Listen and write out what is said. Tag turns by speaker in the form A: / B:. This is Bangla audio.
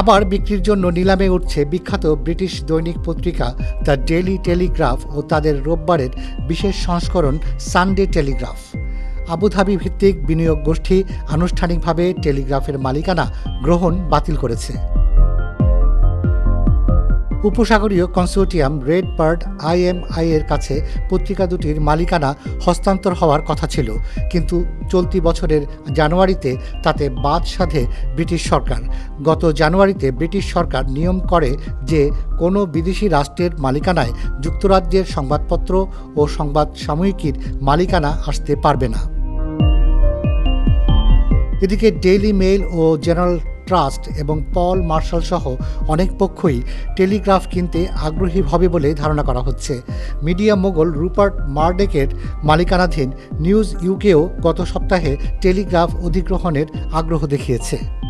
A: আবার বিক্রির জন্য নিলামে উঠছে বিখ্যাত ব্রিটিশ দৈনিক পত্রিকা দ্য ডেলি টেলিগ্রাফ ও তাদের রোববারের বিশেষ সংস্করণ সানডে টেলিগ্রাফ। আবুধাবি ভিত্তিক বিনিয়োগ গোষ্ঠী আনুষ্ঠানিকভাবে টেলিগ্রাফের মালিকানা গ্রহণ বাতিল করেছে। উপসাগরীয় কনসোর্টিয়াম রেড বার্ড আইএমআই এর কাছে পত্রিকা দুটির মালিকানা হস্তান্তর হওয়ার কথা ছিল, কিন্তু চলতি বছরের জানুয়ারিতে তাতে বাদ সাধে ব্রিটিশ সরকার। গত জানুয়ারিতে ব্রিটিশ সরকার নিয়ম করে যে কোনো বিদেশি রাষ্ট্রের মালিকানায় যুক্তরাজ্যের সংবাদপত্র ও সংবাদ সাময়িকীর মালিকানা আসতে পারবে না। এদিকে ডেইলি মেইল ও জেনারেল ট্রাস্ট এবং পল মার্শাল সহ অনেক পক্ষই টেলিগ্রাফ কিনতে আগ্রহী হবে বলে ধারণা করা হচ্ছে। মিডিয়া মোগল রুপার্ট মার্ডেকের মালিকানাধীন নিউজ ইউকেও গত সপ্তাহে টেলিগ্রাফ অধিগ্রহণের আগ্রহ দেখিয়েছে।